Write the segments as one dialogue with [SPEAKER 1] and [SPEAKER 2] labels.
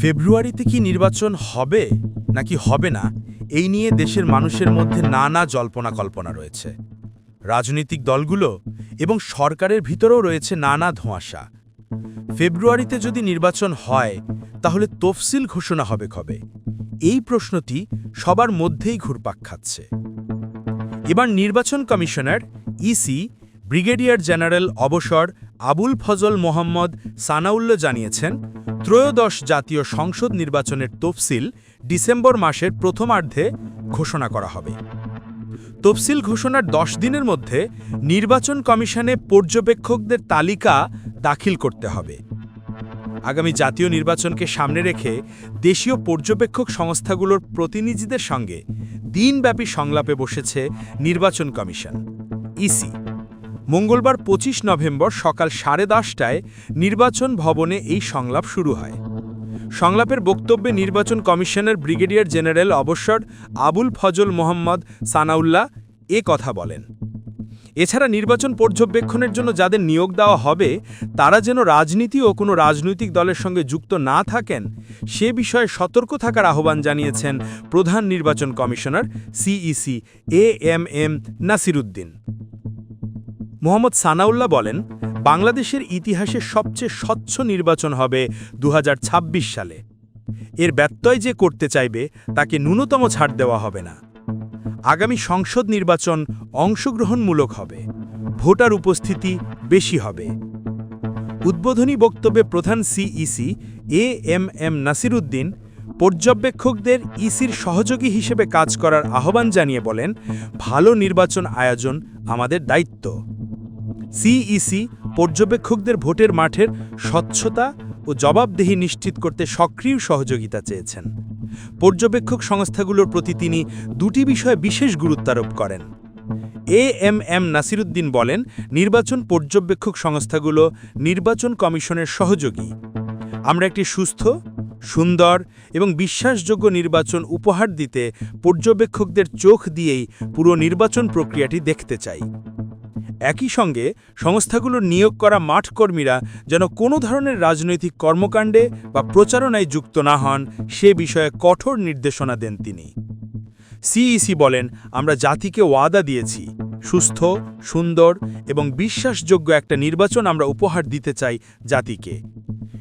[SPEAKER 1] ফেব্রুয়ারিতে কি নির্বাচন হবে নাকি হবে না? এই নিয়ে দেশের মানুষের মধ্যে নানা জল্পনা কল্পনা রয়েছে। রাজনৈতিক দলগুলো এবং সরকারের ভিতরেও রয়েছে নানা ধোঁয়াশা। ফেব্রুয়ারিতে যদি নির্বাচন হয়, তাহলে তফসিল ঘোষণা হবে কবে? এই প্রশ্নটি সবার মধ্যেই ঘুরপাক খাচ্ছে। এবার নির্বাচন কমিশনার ইসি ব্রিগেডিয়ার জেনারেল অবসর আবুল ফজল মোহাম্মদ সানাউল্লাহ জানিয়েছেন ত্রয়োদশ জাতীয় সংসদ নির্বাচনের তফসিল ডিসেম্বর মাসের প্রথমার্ধে ঘোষণা করা হবে। তফসিল ঘোষণার দশ দিনের মধ্যে নির্বাচন কমিশনে পর্যবেক্ষকদের তালিকা দাখিল করতে হবে। আগামী জাতীয় নির্বাচনকে সামনে রেখে দেশীয় পর্যবেক্ষক সংস্থাগুলোর প্রতিনিধিদের সঙ্গে দিনব্যাপী সংলাপে বসেছে নির্বাচন কমিশন, ইসি। মঙ্গলবার ২৫ নভেম্বর সকাল সাড়ে দশটায় নির্বাচন ভবনে এই সংলাপ শুরু হয়। সংলাপের বক্তব্যে নির্বাচন কমিশনের ব্রিগেডিয়ার জেনারেল অবসর আবুল ফজল মোহাম্মদ সানাউল্লাহ এ কথা বলেন। এছাড়া নির্বাচন পর্যবেক্ষণের জন্য যাদের নিয়োগ দেওয়া হবে, তারা যেন রাজনীতি ও কোনো রাজনৈতিক দলের সঙ্গে যুক্ত না থাকেন, সে বিষয়ে সতর্ক থাকার আহ্বান জানিয়েছেন প্রধান নির্বাচন commissioner CEC A M M Nasiruddin. Mohammad Sanaullah বলেন, বাংলাদেশের ইতিহাসে সবচেয়ে স্বচ্ছ নির্বাচন হবে দু হাজার ছাব্বিশ সালে। এর ব্যত্যয় যে করতে চাইবে, তাকে ন্যূনতম ছাড় দেওয়া হবে না। আগামী সংসদ নির্বাচন অংশগ্রহণমূলক হবে, ভোটার উপস্থিতি বেশি হবে। উদ্বোধনী বক্তব্যে প্রধান CEC A M M Nasiruddin পর্যবেক্ষকদের ইসির সহযোগী হিসেবে কাজ করার আহ্বান জানিয়ে বলেন, ভালো নির্বাচন আয়োজন আমাদের দায়িত্ব। সিইসি পর্যবেক্ষকদের ভোটের মাঠের স্বচ্ছতা ও জবাবদেহি নিশ্চিত করতে সক্রিয় সহযোগিতা চেয়েছেন। পর্যবেক্ষক সংস্থাগুলোর প্রতি তিনি দুটি বিষয়ে বিশেষ গুরুত্বারোপ করেন। এ এম এম নাসিরুদ্দিন বলেন, নির্বাচন পর্যবেক্ষক সংস্থাগুলো নির্বাচন কমিশনের সহযোগী। আমরা একটি সুস্থ, সুন্দর এবং বিশ্বাসযোগ্য নির্বাচন উপহার দিতে পর্যবেক্ষকদের চোখ দিয়েই পুরো নির্বাচন প্রক্রিয়াটি দেখতে চাই। একই সঙ্গে সংস্থাগুলোর নিয়োগ করা মাঠকর্মীরা যেন কোনো ধরনের রাজনৈতিক কর্মকাণ্ডে বা প্রচারণায় যুক্ত না হন, সে বিষয়ে কঠোর নির্দেশনা দেন তিনি। সিইসি বলেন, আমরা জাতিকে ওয়াদা দিয়েছি। সুস্থ, সুন্দর এবং বিশ্বাসযোগ্য একটা নির্বাচন আমরা উপহার দিতে চাই জাতিকে।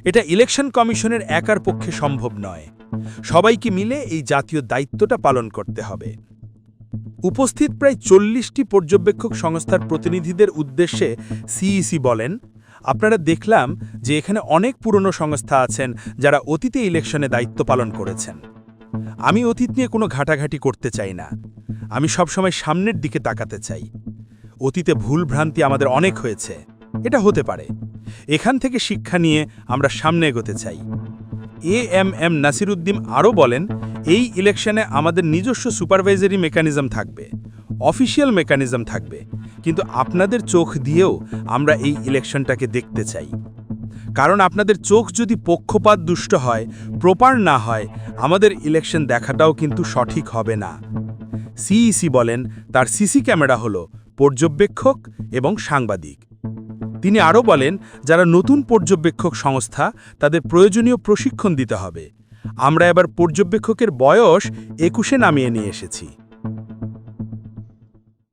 [SPEAKER 1] এটা ইলেকশন কমিশনের একার পক্ষে সম্ভব নয়। সবাইকে মিলে এই জাতীয় দায়িত্বটা পালন করতে হবে। উপস্থিত প্রায় চল্লিশটি পর্যবেক্ষক সংস্থার প্রতিনিধিদের উদ্দেশ্যে সিইসি বলেন, আপনারা দেখলাম যে এখানে অনেক পুরনো সংস্থা আছেন যারা অতীতে ইলেকশনে দায়িত্ব পালন করেছেন। আমি অতীত নিয়ে কোনো ঘাটাঘাটি করতে চাই না। আমি সবসময় সামনের দিকে তাকাতে চাই। অতীতে ভুল ভ্রান্তি আমাদের অনেক হয়েছে। এটা হতে পারে। এখান থেকে শিক্ষা নিয়ে আমরা সামনে এগোতে চাই। এ এম এম নাসিরুদ্দিন আরও বলেন, এই ইলেকশনে আমাদের নিজস্ব সুপারভাইজারি মেকানিজম থাকবে, অফিসিয়াল মেকানিজম থাকবে, কিন্তু আপনাদের চোখ দিয়েও আমরা এই ইলেকশনটাকে দেখতে চাই। কারণ আপনাদের চোখ যদি পক্ষপাত দুষ্ট হয়, প্রপার না হয়, আমাদের ইলেকশন দেখাটাও কিন্তু সঠিক হবে না। সিইসি বলেন, তার সিসি ক্যামেরা হল পর্যবেক্ষক এবং সাংবাদিক। তিনি আরও বলেন, যারা নতুন পর্যবেক্ষক সংস্থা, তাদের প্রয়োজনীয় প্রশিক্ষণ দিতে হবে। আমরা এবার পর্যবেক্ষকের বয়স একুশে নামিয়ে নিয়ে এসেছি।